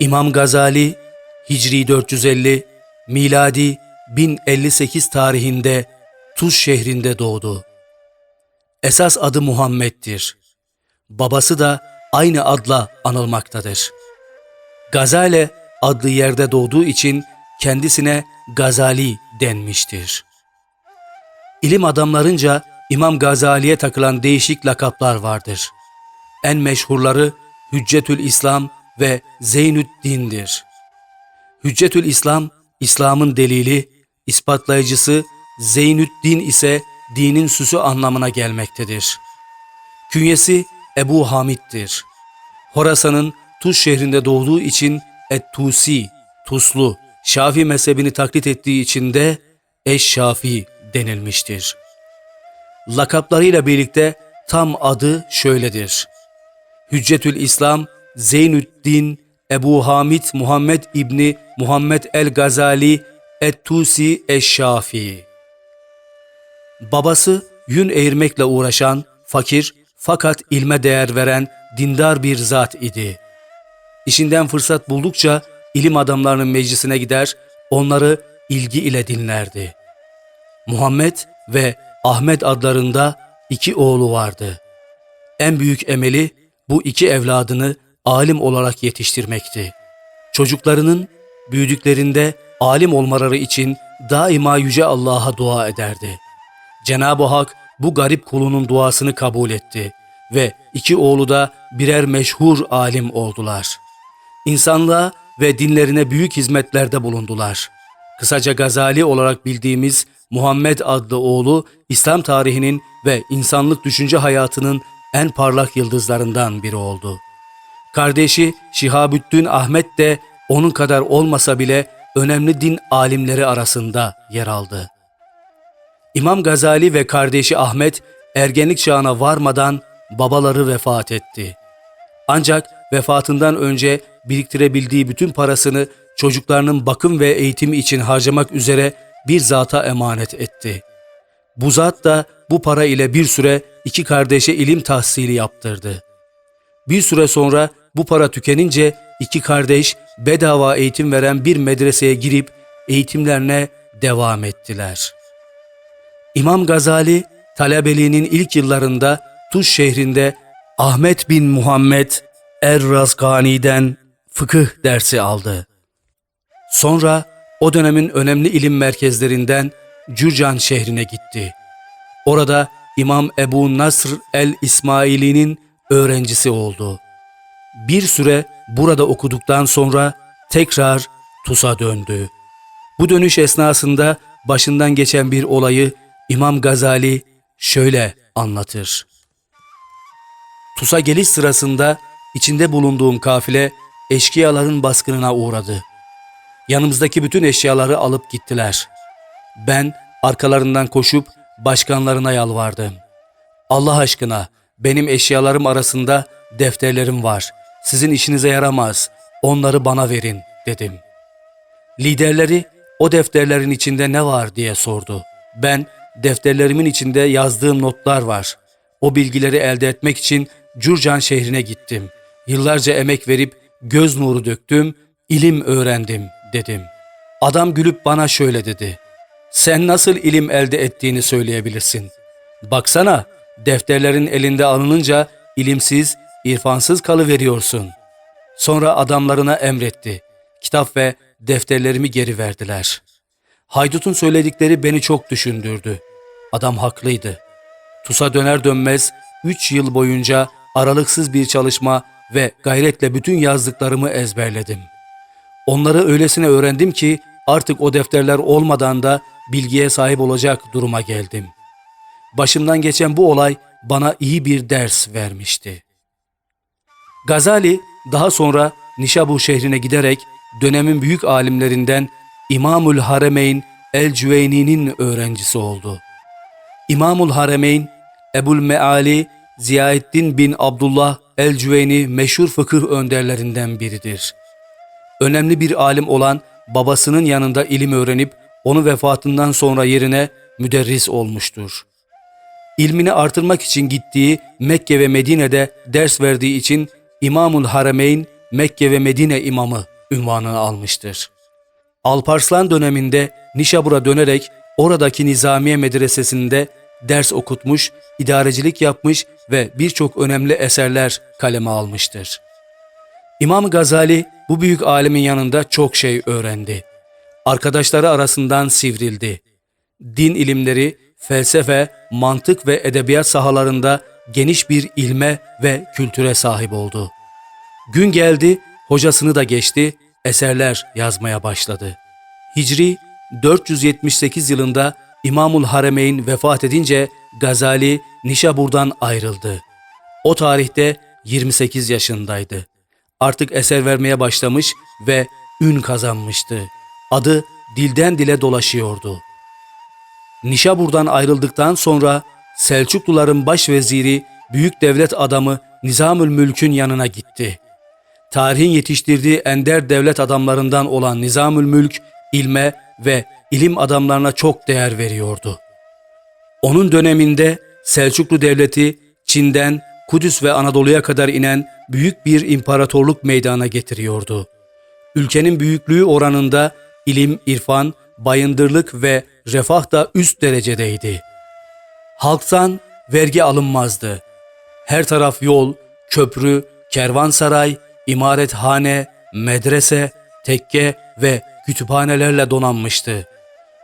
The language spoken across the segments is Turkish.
İmam Gazali Hicri 450, miladi 1058 tarihinde Tuz şehrinde doğdu. Esas adı Muhammed'dir. Babası da aynı adla anılmaktadır. Gazale adlı yerde doğduğu için kendisine Gazali denmiştir. İlim adamlarınca İmam Gazali'ye takılan değişik lakaplar vardır. En meşhurları Hüccetül İslam ve Zeynüddin'dir. Hüccetül İslam, İslam'ın delili, ispatlayıcısı, Zeynüddin ise dinin süsü anlamına gelmektedir. Künyesi Ebu Hamid'dir. Horasan'ın Tuz şehrinde doğduğu için Et-Tusi, Tuslu, Şafi mezhebini taklit ettiği için de Eş-Şafi denilmiştir. Lakaplarıyla birlikte tam adı şöyledir. Hüccetül İslam Zeynüddin Ebu Hamid Muhammed İbni Muhammed el Gazali Et-Tusi Eş-Şafi. Babası yün eğirmekle uğraşan, fakir fakat ilme değer veren dindar bir zat idi. İşinden fırsat buldukça ilim adamlarının meclisine gider, onları ilgi ile dinlerdi. Muhammed ve Ahmet adlarında iki oğlu vardı. En büyük emeli bu iki evladını alim olarak yetiştirmekti. Çocuklarının büyüdüklerinde alim olmaları için daima Yüce Allah'a dua ederdi. Cenab-ı Hak bu garip kulunun duasını kabul etti ve iki oğlu da birer meşhur alim oldular. İnsanlığa ve dinlerine büyük hizmetlerde bulundular. Kısaca Gazali olarak bildiğimiz Muhammed adlı oğlu İslam tarihinin ve insanlık düşünce hayatının en parlak yıldızlarından biri oldu. Kardeşi Şihabüddin Ahmet de onun kadar olmasa bile önemli din alimleri arasında yer aldı. İmam Gazali ve kardeşi Ahmet ergenlik çağına varmadan babaları vefat etti. Ancak vefatından önce biriktirebildiği bütün parasını çocuklarının bakım ve eğitimi için harcamak üzere bir zata emanet etti. Bu zat da bu para ile bir süre iki kardeşe ilim tahsili yaptırdı. Bir süre sonra bu para tükenince iki kardeş bedava eğitim veren bir medreseye girip eğitimlerine devam ettiler. İmam Gazali talebeliğinin ilk yıllarında Tuz şehrinde Ahmet bin Muhammed Er-Razgani'den fıkıh dersi aldı. Sonra o dönemin önemli ilim merkezlerinden Cürcan şehrine gitti. Orada İmam Ebu Nasr el-İsmaili'nin öğrencisi oldu. Bir süre burada okuduktan sonra tekrar Tus'a döndü. Bu dönüş esnasında başından geçen bir olayı İmam Gazali şöyle anlatır. Tus'a geliş sırasında içinde bulunduğum kafile eşkıyaların baskınına uğradı. Yanımızdaki bütün eşyaları alıp gittiler. Ben arkalarından koşup başkanlarına yalvardım. Allah aşkına benim eşyalarım arasında defterlerim var. Sizin işinize yaramaz. Onları bana verin dedim. Liderleri o defterlerin içinde ne var diye sordu. Ben defterlerimin içinde yazdığım notlar var. O bilgileri elde etmek için Cürcan şehrine gittim. Yıllarca emek verip göz nuru döktüm, ilim öğrendim dedim. Adam gülüp bana şöyle dedi. Sen nasıl ilim elde ettiğini söyleyebilirsin. Baksana defterlerin elinde alınınca ilimsiz, irfansız kalıveriyorsun. Sonra adamlarına emretti. Kitap ve defterlerimi geri verdiler. Haydut'un söyledikleri beni çok düşündürdü. Adam haklıydı. Tus'a döner dönmez üç yıl boyunca aralıksız bir çalışma ve gayretle bütün yazdıklarımı ezberledim. Onları öylesine öğrendim ki artık o defterler olmadan da bilgiye sahip olacak duruma geldim. Başımdan geçen bu olay bana iyi bir ders vermişti. Gazali daha sonra Nişabu şehrine giderek dönemin büyük alimlerinden İmamul Haremeyn el-Cüveyni'nin öğrencisi oldu. İmamul Haremeyn, Ebul Meali Ziyaettin bin Abdullah el-Cüveyni meşhur fıkıh önderlerinden biridir. Önemli bir alim olan babasının yanında ilim öğrenip onun vefatından sonra yerine müderris olmuştur. İlmini artırmak için gittiği Mekke ve Medine'de ders verdiği için İmamul Harameyn Mekke ve Medine imamı ünvanını almıştır. Alparslan döneminde Nişabur'a dönerek oradaki Nizamiye Medresesi'nde ders okutmuş, idarecilik yapmış ve birçok önemli eserler kaleme almıştır. İmam Gazali bu büyük alimin yanında çok şey öğrendi. Arkadaşları arasından sivrildi. Din ilimleri, felsefe, mantık ve edebiyat sahalarında geniş bir ilme ve kültüre sahip oldu. Gün geldi, hocasını da geçti, eserler yazmaya başladı. Hicri 478 yılında İmamul Haremeyn vefat edince Gazali Nişabur'dan ayrıldı. O tarihte 28 yaşındaydı. Artık eser vermeye başlamış ve ün kazanmıştı. Adı dilden dile dolaşıyordu. Nişabur'dan ayrıldıktan sonra Selçukluların başveziri, büyük devlet adamı Nizamül Mülk'ün yanına gitti. Tarihin yetiştirdiği ender devlet adamlarından olan Nizamül Mülk, ilme ve ilim adamlarına çok değer veriyordu. Onun döneminde Selçuklu Devleti Çin'den Kudüs ve Anadolu'ya kadar inen büyük bir imparatorluk meydana getiriyordu. Ülkenin büyüklüğü oranında ilim, irfan, bayındırlık ve refah da üst derecedeydi. Halktan vergi alınmazdı. Her taraf yol, köprü, kervansaray, imarethane, medrese, tekke ve kütüphanelerle donanmıştı.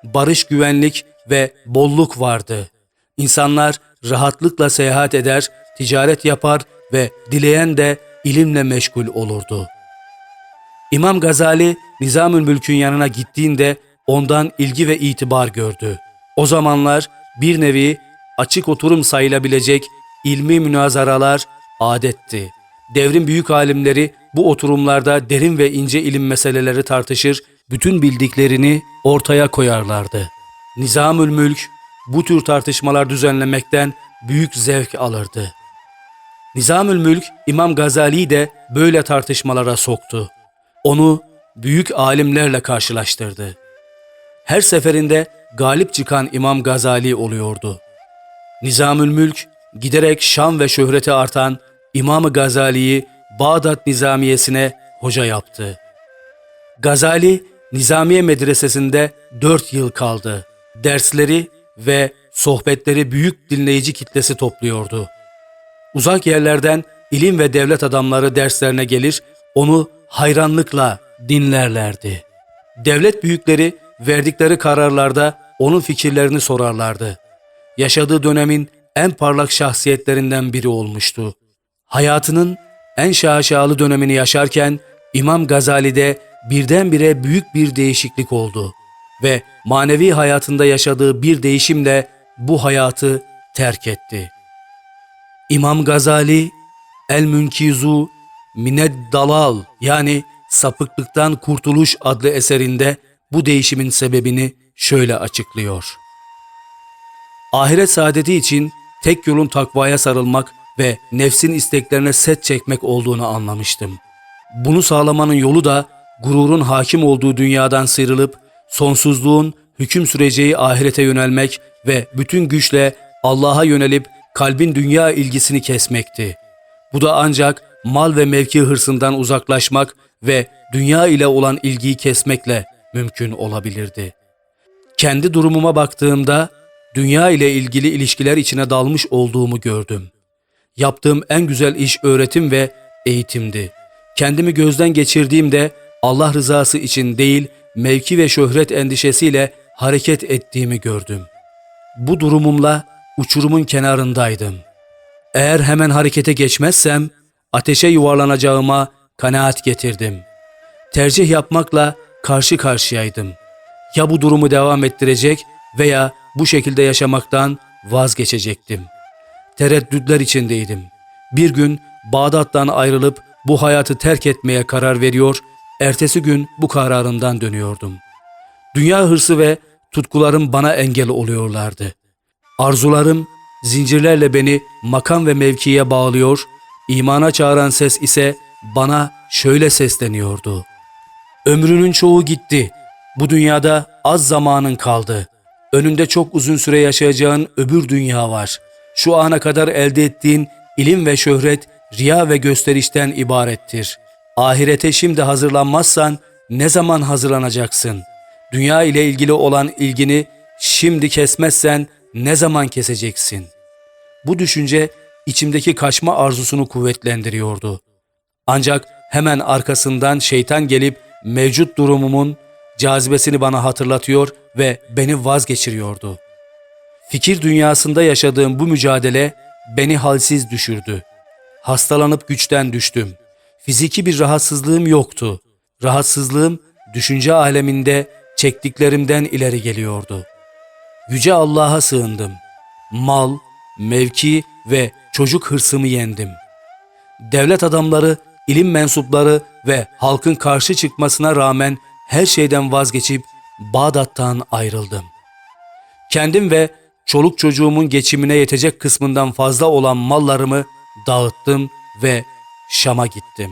Barış, güvenlik ve bolluk vardı. İnsanlar rahatlıkla seyahat eder, ticaret yapar ve dileyen de ilimle meşgul olurdu. İmam Gazali Nizamül Mülk'ün yanına gittiğinde ondan ilgi ve itibar gördü. O zamanlar bir nevi açık oturum sayılabilecek ilmi münazaralar adetti. Devrin büyük alimleri bu oturumlarda derin ve ince ilim meseleleri tartışır, bütün bildiklerini ortaya koyarlardı. Nizamül Mülk bu tür tartışmalar düzenlemekten büyük zevk alırdı. Nizamül Mülk İmam Gazali'yi de böyle tartışmalara soktu. Onu büyük alimlerle karşılaştırdı. Her seferinde galip çıkan İmam Gazali oluyordu. Nizamül Mülk giderek şan ve şöhreti artan İmam Gazali'yi Bağdat Nizamiyesine hoca yaptı. Gazali Nizamiye Medresesi'nde dört yıl kaldı. Dersleri ve sohbetleri büyük dinleyici kitlesi topluyordu. Uzak yerlerden ilim ve devlet adamları derslerine gelir, onu hayranlıkla dinlerlerdi. Devlet büyükleri verdikleri kararlarda onun fikirlerini sorarlardı. Yaşadığı dönemin en parlak şahsiyetlerinden biri olmuştu. Hayatının en şaşalı dönemini yaşarken İmam Gazali'de birdenbire büyük bir değişiklik oldu ve manevi hayatında yaşadığı bir değişimle bu hayatı terk etti. İmam Gazali El Münkizu Mined Dalal yani sapıklıktan kurtuluş adlı eserinde bu değişimin sebebini şöyle açıklıyor. Ahiret saadeti için tek yolun takvaya sarılmak ve nefsin isteklerine set çekmek olduğunu anlamıştım. Bunu sağlamanın yolu da gururun hakim olduğu dünyadan sıyrılıp sonsuzluğun hüküm süreceği ahirete yönelmek ve bütün güçle Allah'a yönelip kalbin dünya ilgisini kesmekti. Bu da ancak mal ve mevki hırsından uzaklaşmak ve dünya ile olan ilgiyi kesmekle mümkün olabilirdi. Kendi durumuma baktığımda dünya ile ilgili ilişkiler içine dalmış olduğumu gördüm. Yaptığım en güzel iş öğretim ve eğitimdi. Kendimi gözden geçirdiğimde Allah rızası için değil, mevki ve şöhret endişesiyle hareket ettiğimi gördüm. Bu durumumla uçurumun kenarındaydım. Eğer hemen harekete geçmezsem ateşe yuvarlanacağıma kanaat getirdim. Tercih yapmakla karşı karşıyaydım. Ya bu durumu devam ettirecek veya bu şekilde yaşamaktan vazgeçecektim. Tereddütler içindeydim. Bir gün Bağdat'tan ayrılıp bu hayatı terk etmeye karar veriyor, ertesi gün bu kararımdan dönüyordum. Dünya hırsı ve tutkularım bana engel oluyorlardı. Arzularım zincirlerle beni makam ve mevkiye bağlıyor, imana çağıran ses ise bana şöyle sesleniyordu. Ömrünün çoğu gitti. Bu dünyada az zamanın kaldı. Önünde çok uzun süre yaşayacağın öbür dünya var. Şu ana kadar elde ettiğin ilim ve şöhret riya ve gösterişten ibarettir. Ahirete şimdi hazırlanmazsan ne zaman hazırlanacaksın? Dünya ile ilgili olan ilgini şimdi kesmezsen ne zaman keseceksin? Bu düşünce içimdeki kaçma arzusunu kuvvetlendiriyordu. Ancak hemen arkasından şeytan gelip mevcut durumumun cazibesini bana hatırlatıyor ve beni vazgeçiriyordu. Fikir dünyasında yaşadığım bu mücadele beni halsiz düşürdü. Hastalanıp güçten düştüm. Fiziki bir rahatsızlığım yoktu. Rahatsızlığım düşünce aleminde çektiklerimden ileri geliyordu. Yüce Allah'a sığındım. Mal, mevki ve çocuk hırsımı yendim. Devlet adamları, ilim mensupları ve halkın karşı çıkmasına rağmen her şeyden vazgeçip Bağdat'tan ayrıldım. Kendim ve çoluk çocuğumun geçimine yetecek kısmından fazla olan mallarımı dağıttım ve Şam'a gittim.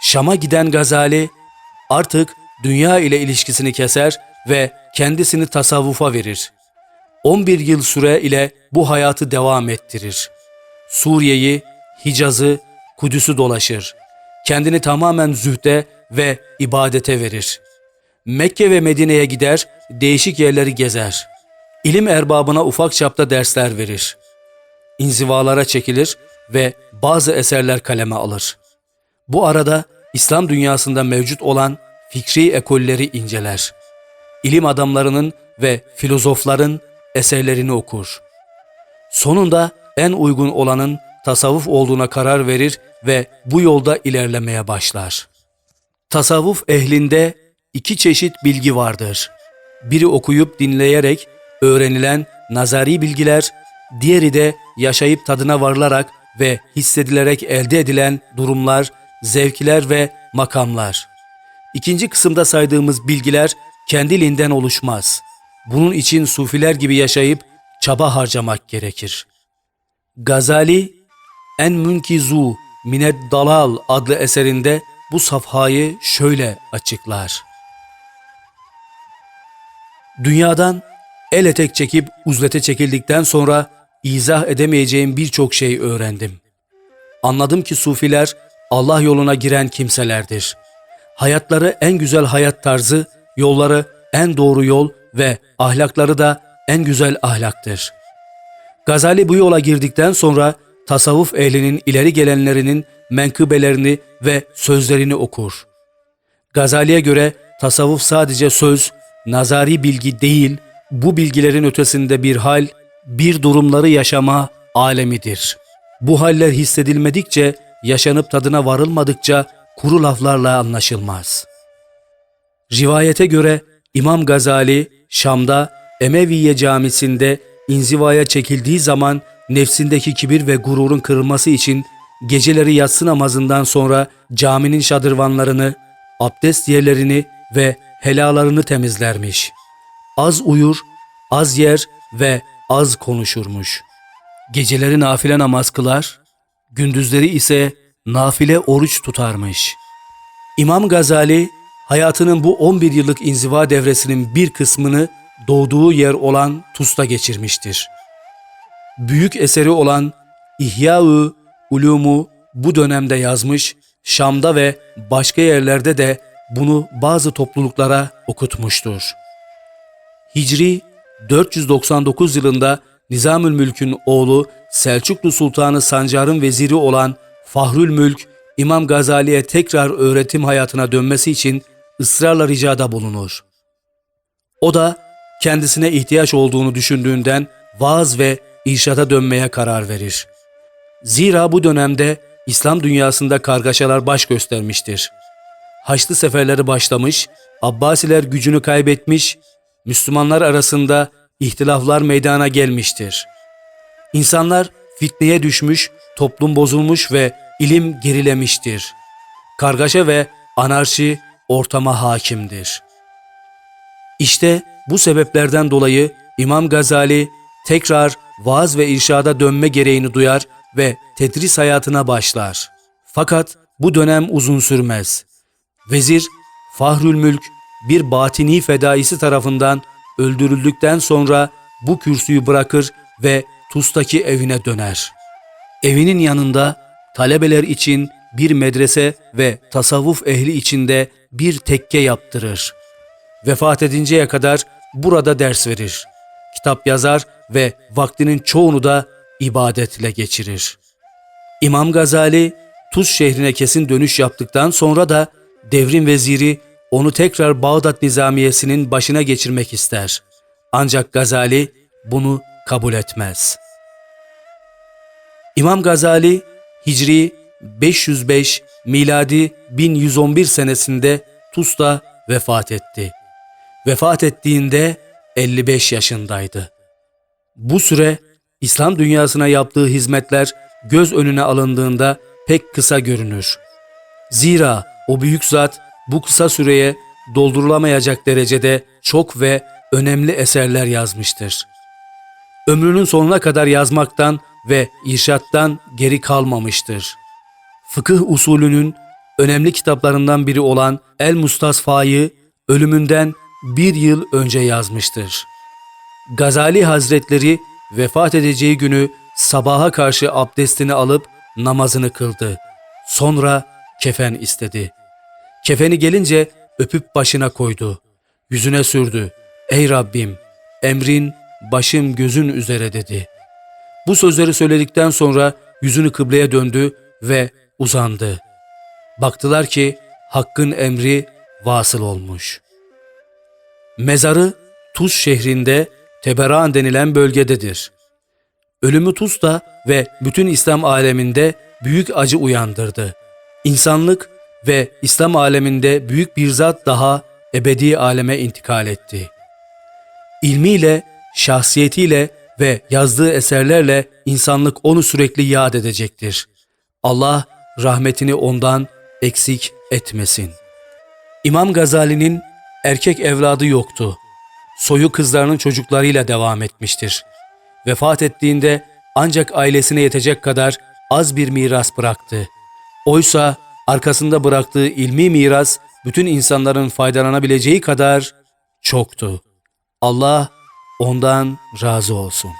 Şam'a giden Gazali artık dünya ile ilişkisini keser ve kendisini tasavvufa verir. 11 yıl süre ile bu hayatı devam ettirir. Suriye'yi, Hicaz'ı, Kudüs'ü dolaşır. Kendini tamamen zühde ve ibadete verir. Mekke ve Medine'ye gider, değişik yerleri gezer. İlim erbabına ufak çapta dersler verir. İnzivalara çekilir ve bazı eserler kaleme alır. Bu arada İslam dünyasında mevcut olan fikri ekolleri inceler. İlim adamlarının ve filozofların eserlerini okur. Sonunda en uygun olanın tasavvuf olduğuna karar verir ve bu yolda ilerlemeye başlar. Tasavvuf ehlinde iki çeşit bilgi vardır. Biri okuyup dinleyerek öğrenilen nazari bilgiler, diğeri de yaşayıp tadına varılarak ve hissedilerek elde edilen durumlar, zevkler ve makamlar. İkinci kısımda saydığımız bilgiler kendiliğinden oluşmaz. Bunun için sufiler gibi yaşayıp çaba harcamak gerekir. Gazali En Münkizu Minet Dalal adlı eserinde bu safhayı şöyle açıklar. Dünyadan el etek çekip uzlete çekildikten sonra izah edemeyeceğim birçok şey öğrendim. Anladım ki sufiler Allah yoluna giren kimselerdir. Hayatları en güzel hayat tarzı, yolları en doğru yol ve ahlakları da en güzel ahlaktır. Gazali bu yola girdikten sonra tasavvuf ehlinin ileri gelenlerinin menkıbelerini ve sözlerini okur. Gazali'ye göre tasavvuf sadece söz, nazari bilgi değil, bu bilgilerin ötesinde bir hal, bir durumları yaşama alemidir. Bu haller hissedilmedikçe, yaşanıp tadına varılmadıkça kuru laflarla anlaşılmaz. Rivayete göre İmam Gazali Şam'da Emeviye camisinde inzivaya çekildiği zaman nefsindeki kibir ve gururun kırılması için geceleri yatsı namazından sonra caminin şadırvanlarını, abdest yerlerini ve helalarını temizlermiş. Az uyur, az yer ve az konuşurmuş. Geceleri nafile namaz kılar, gündüzleri ise nafile oruç tutarmış. İmam Gazali hayatının bu 11 yıllık inziva devresinin bir kısmını doğduğu yer olan Tus'ta geçirmiştir. Büyük eseri olan İhya-ı Ulumu bu dönemde yazmış, Şam'da ve başka yerlerde de bunu bazı topluluklara okutmuştur. Hicri 499 yılında Nizamül Mülk'ün oğlu Selçuklu Sultanı Sancar'ın veziri olan Fahrül Mülk, İmam Gazali'ye tekrar öğretim hayatına dönmesi için ısrarla ricada bulunur. O da kendisine ihtiyaç olduğunu düşündüğünden vaaz ve irşada dönmeye karar verir. Zira bu dönemde İslam dünyasında kargaşalar baş göstermiştir. Haçlı seferleri başlamış, Abbasiler gücünü kaybetmiş, Müslümanlar arasında ihtilaflar meydana gelmiştir. İnsanlar fitneye düşmüş, toplum bozulmuş ve ilim gerilemiştir. Kargaşa ve anarşi ortama hakimdir. İşte bu sebeplerden dolayı İmam Gazali tekrar vaaz ve irşada dönme gereğini duyar ve tedris hayatına başlar. Fakat bu dönem uzun sürmez. Vezir Fahrül Mülk bir batini fedaisi tarafından öldürüldükten sonra bu kürsüyü bırakır ve Tus'taki evine döner. Evinin yanında talebeler için bir medrese ve tasavvuf ehli içinde bir tekke yaptırır. Vefat edinceye kadar burada ders verir. Kitap yazar ve vaktinin çoğunu da ibadetle geçirir. İmam Gazali Tuz şehrine kesin dönüş yaptıktan sonra da devrim veziri onu tekrar Bağdat Nizamiyesi'nin başına geçirmek ister. Ancak Gazali bunu kabul etmez. İmam Gazali Hicri 505 miladi 1111 senesinde Tuz'da vefat etti. Vefat ettiğinde 55 yaşındaydı. Bu süre İslam dünyasına yaptığı hizmetler göz önüne alındığında pek kısa görünür. Zira o büyük zat bu kısa süreye doldurulamayacak derecede çok ve önemli eserler yazmıştır. Ömrünün sonuna kadar yazmaktan ve irşattan geri kalmamıştır. Fıkıh usulünün önemli kitaplarından biri olan El Mustasfa'yı ölümünden bir yıl önce yazmıştır. Gazali Hazretleri vefat edeceği günü sabaha karşı abdestini alıp namazını kıldı. Sonra kefen istedi. Kefeni gelince öpüp başına koydu. Yüzüne sürdü. Ey Rabbim, emrin başım gözün üzere dedi. Bu sözleri söyledikten sonra yüzünü kıbleye döndü ve uzandı. Baktılar ki Hakk'ın emri vasıl olmuş. Mezarı Tuz şehrinde Teberan denilen bölgededir. Ölümü Tuz'da ve bütün İslam aleminde büyük acı uyandırdı. İnsanlık ve İslam aleminde büyük bir zat daha ebedi aleme intikal etti. İlmiyle, şahsiyetiyle ve yazdığı eserlerle insanlık onu sürekli yad edecektir. Allah rahmetini ondan eksik etmesin. İmam Gazali'nin erkek evladı yoktu. Soyu kızlarının çocuklarıyla devam etmiştir. Vefat ettiğinde ancak ailesine yetecek kadar az bir miras bıraktı. Oysa arkasında bıraktığı ilmi miras bütün insanların faydalanabileceği kadar çoktu. Allah ondan razı olsun.